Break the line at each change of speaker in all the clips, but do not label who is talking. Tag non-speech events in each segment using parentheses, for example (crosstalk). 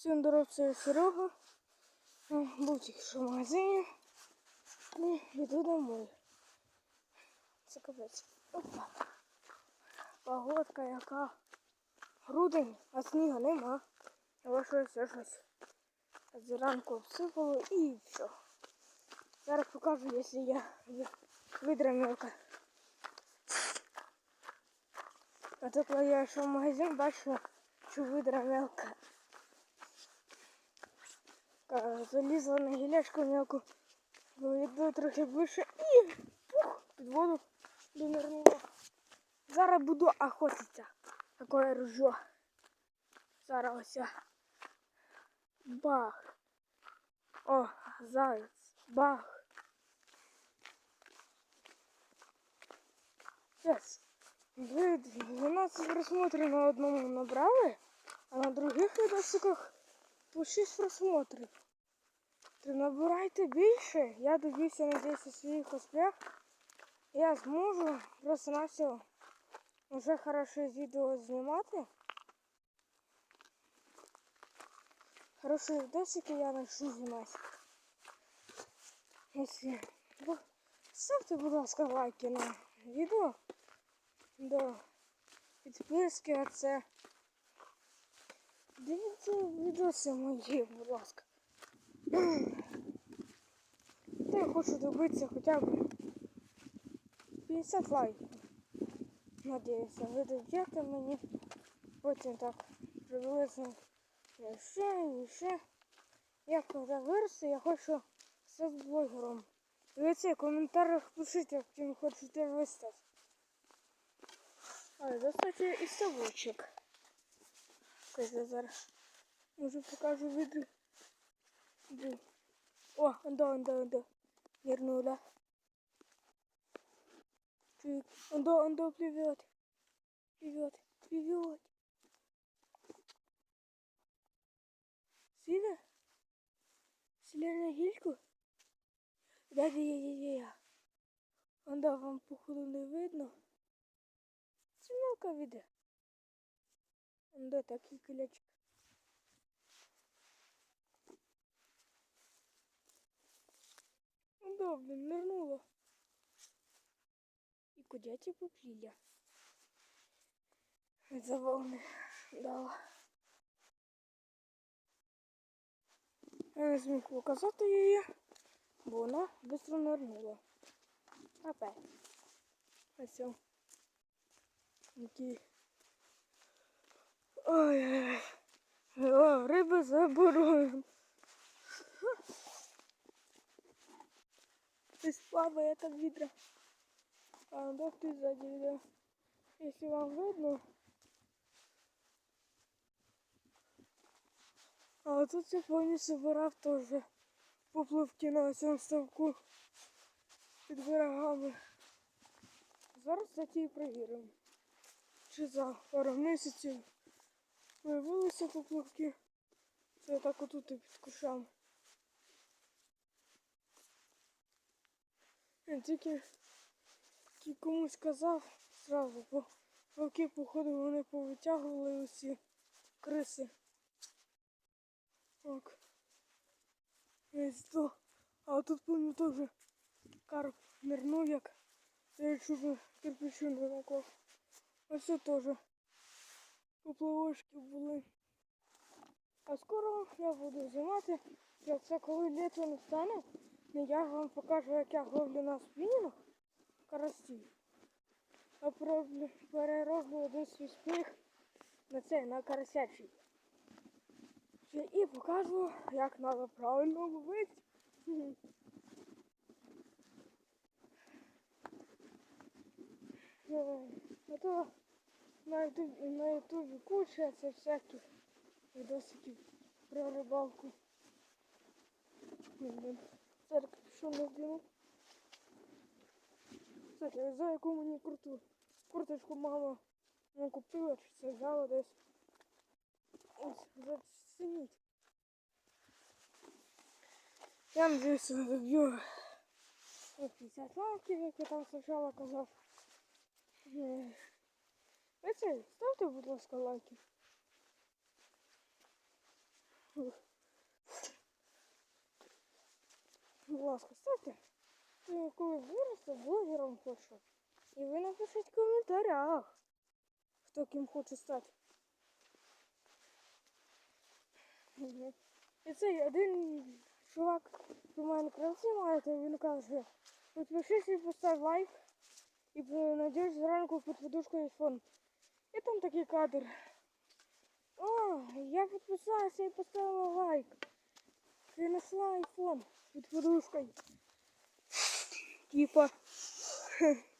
Всім здоров, це Серега. Був тільки що в магазині. І йду домой. Це капець. Опа. Погодка яка. Грудень, а снігу нема. Але щось щось. Зранку обсипало і все. Зараз покажу, якщо я ви- видра мелка. А то коли я йшов в магазин, бачу, що видра мелка. Е, Залізла на гілячку мелку, йду трохи вище і пух, під воду донирнула. Зараз буду охотитися. Такое ружьо. Зараз ось. Бах. О, заяць. Бах. Сейчас. Ви 12 просмотрів на одному набрали, а на других відосиках по 6 просмотрів. То набирайте більше, я добився, надіюся, своїх успіх. Я зможу просто на все вже хороше відео знімати. Хороші відосики я начну знімати. Бо- Ставте, будь ласка, лайки на відео. До підписки, а це. Дивіться відоси мої, будь ласка. Та я хочу добитися хоча б 50 лайків. Надіюся, ви доб'єте мені. Потім так приблизно і ще і ще. Я коли виросту, я хочу стати блогером. Дивіться, в коментарях пишіть, як чим хочете вистати. А, достатньо і совочок. Ось я зараз може покажу відео. Де? О, ондо, ондо, ондо. Нырнула. Чует. Ондо, ондо плывет. Плывет, плывет. Сіда? Сіля на гільку? Да, да, я, я, я. Ондо вам походу не видно. Це мелка віде. Ондо такий кулячок. Ондо, блін, нирнула. І кудяті попліля. За волни дала. Я не зміг показати її, бо вона швидко нирнула. Опять. Ось. он. Які. Ой-ой-ой. О, риби заборонено. Ты слабая, это видно. А, да, ты сзади видно. Если вам видно. А тут я помню, собирав теж поплавки на цьому ставку під берегами. Зараз кстати, і перевіримо. Чи за пару місяців появилися поплавки. Це так отут і під кушами. Я тільки, комусь казав зразу, бо поки походу вони повитягували усі криси. Так. То. А тут помню теж карп нирнув як. Я чую кирпичу не наклав. Ось це теж поплавочки були. А скоро я буду знімати, як це коли літо настане. Ну, Я вам покажу, як я ловлю на спінінг карасів. Про- перероблю один свій спінінг на цей, на карасячий. І покажу, як треба правильно ловити. А то на ютубі, на куча це всяких відосиків про рибалку. Блін, Церкві що не. Кстати, за яку мені круту курточку мама не купила, чи це взяла десь. Ось, зацініть. Я надіюся, доб'ю 50 лайків, як я там спочатку казав. Ви ставте, будь ласка, лайки. Будь ласка, ставте. Ти коли виросте, блогером хочу. І ви напишіть в коментарях, хто ким хоче стати. І цей один чувак, що в Майнкрафті має, то він каже, підпишись і постав лайк, і знайдеш зранку під подушкою айфон. І там такий кадр. О, я підписалася і поставила лайк. Принесла айфон під подушкою. Типа. (laughs)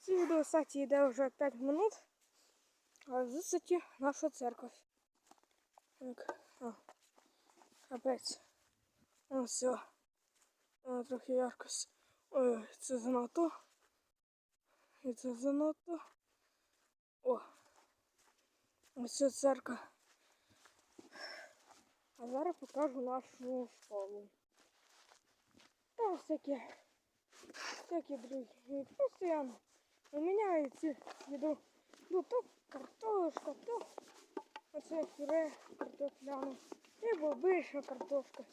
Це відео, кстати, йде вже 5 минут. А в кстати, наша церковь. Так, а. Капець. О, все. О, трохи яркость. Ой, це занадто. І це занадто. О. Ось це церква. А зараз покажу нашу школу. Там всякі, всякі другі. Постоянно міняються їду. Ну то картошка, то оце пюре картопляне. І бобиша картошка.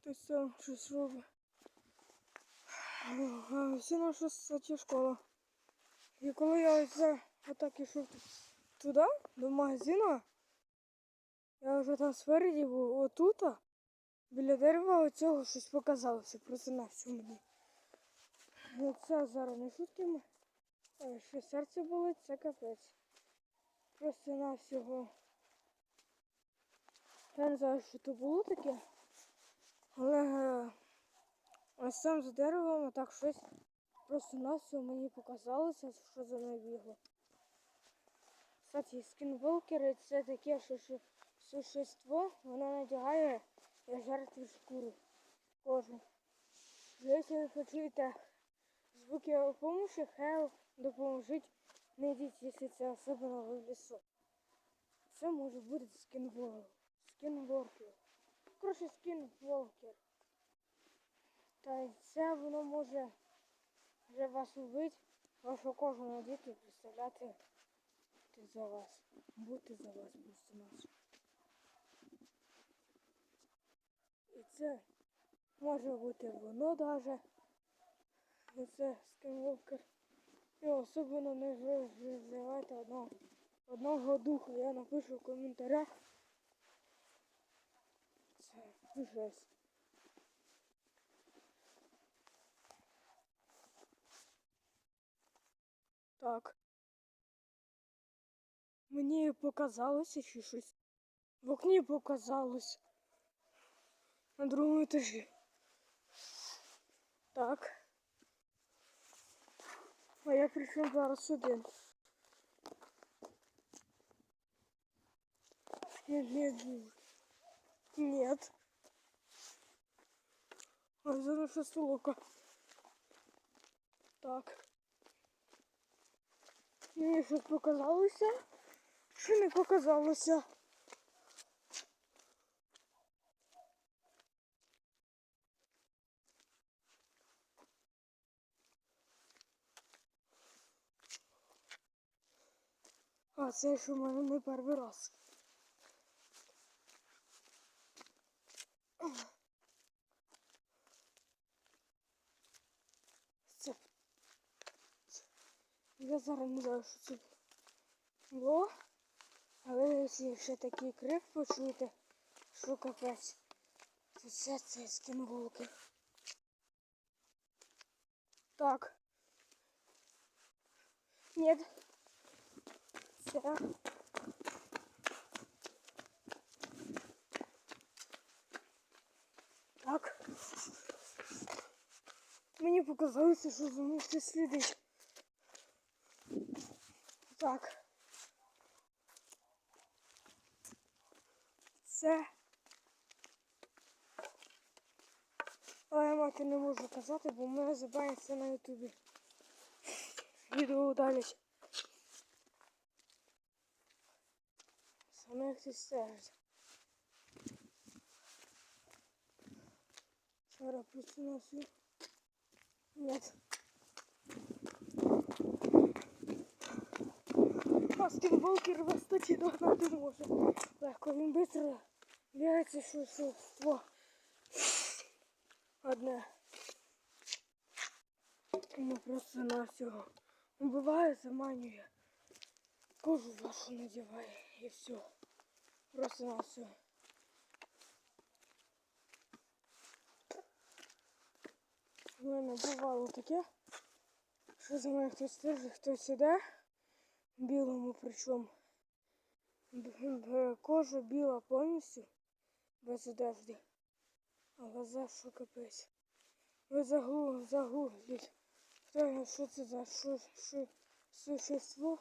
Хтось там щось робить. Це наша кстати, школа. І коли я ось отак ішов туди, до магазину, я вже там спереді був отут, біля дерева оцього щось показалося, просто на всю мені. Ну це зараз не шутки. Що серце болить, це капець. Просто на всього. Я не знаю, що то було таке. Але ось там за деревом отак щось просто на всього мені показалося, що за мною бігло. Кстати, скінволкери це таке, существо, воно надягає жертву шкуру кожу. Якщо ви почуєте звуки помощи, help, допоможіть, не йдіть, якщо це особливо в лісу. Це може бути скінвол. Скінворкер. Коротше, скінволкер. Та це воно може вже вас убити, вашу кожу надіти і представляти ти за вас. Бути за вас просто нас. І це може бути воно даже. І це скінволкер. І особливо не вживайте одного, одного духу. Я напишу в коментарях. Це жесть. Мені показалося чи щось. В окні показалось. На другому етажі. Так. А я прийшов зараз один. Я не був. Нет. А зараз що столока. Так. Мені щось показалося. Що не показалося? А це ж у мене не перший раз. Це. Я зараз не знаю, що це було. Але якщо ще такий крик почуєте, що капець, це це скінголки. Так. Нет. Це. Так. Мені показалося, що за мною слідить. Так. Це. Але я мати не можу казати, бо в мене забаниться на ютубі. Відео удалять. Саме як хтось стежить. На всю. Нет. нас тим волкер вистачі догнати може. Легко він швидко що существо. Одне. Ну просто на всього. Убиває, заманює. Кожу вашу надіває і все. Просто на все. У мене бувало таке, що за мною хтось стежить, хтось іде, білому причому. Кожа біла повністю, одежди. А глаза що капець. Ви загу, загугліть. Хто що це за що, що, существо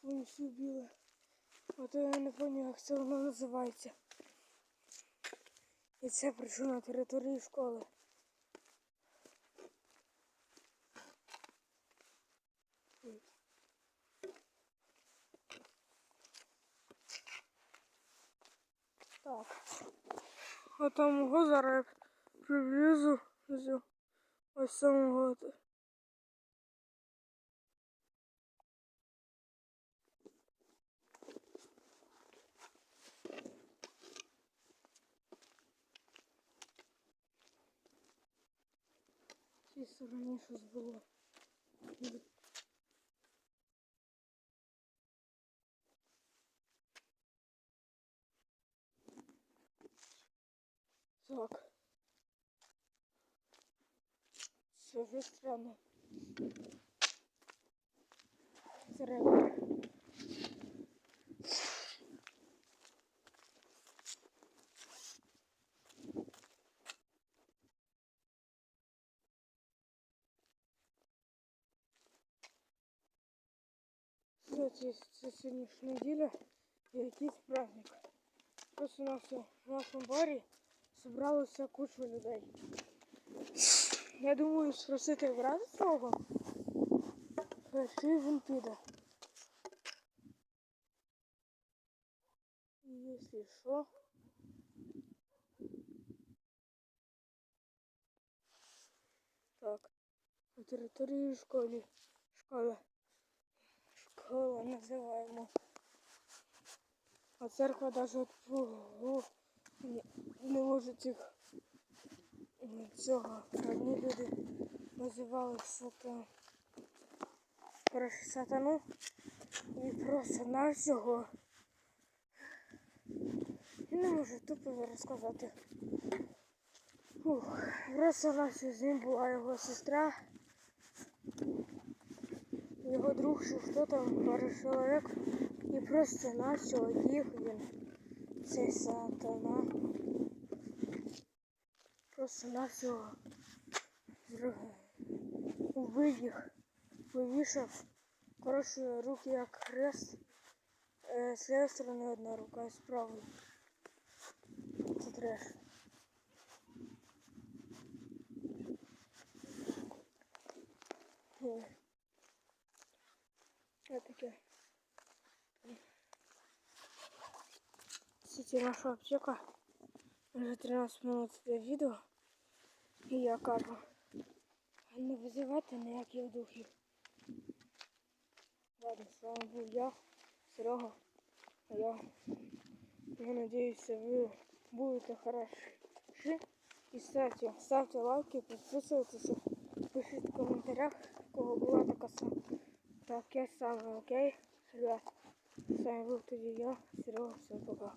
повністю біле. А я не пам'ятаю, як це воно називається. І це причому на території школи. Так. А там його зараз з ось самого. В цій було. Так. Вже странно. Зря. Кстати, це сьогоднішня неділя і якийсь праздник. Просто у нас в нашому барі зібралося куча людей. Я думаю спросити брата свого, чи він піде. Якщо що. Так, на території школи. Школа. Школа називаємо. А церква навіть не, може цих цього. Одні люди називали сатан. Коротше, сатану і просто на всього. Я не можу тупо розказати. Ух, просто на всю з ним була його сестра. Його друг, чи хто там, пару чоловік. І просто на всього їх він. Цей сатана. Просто на всього. Убив їх. Повішав. Коротше, руки як хрест. Е, з лівої сторони одна рука, з правої. Це треш. Ой. Що таке? Наша аптека. Уже 13 минут для відео. І я кажу. Не визивати ніяких духів. Ладно, с вами был я, Серега. А я, я надеюсь, вы будете хороши. И ставьте, ставьте лайки, подписывайтесь, пишите в комментариях, у кого была така сама. Так, я сам, окей? Ребят, с вами был тоді я, Серега, всем пока.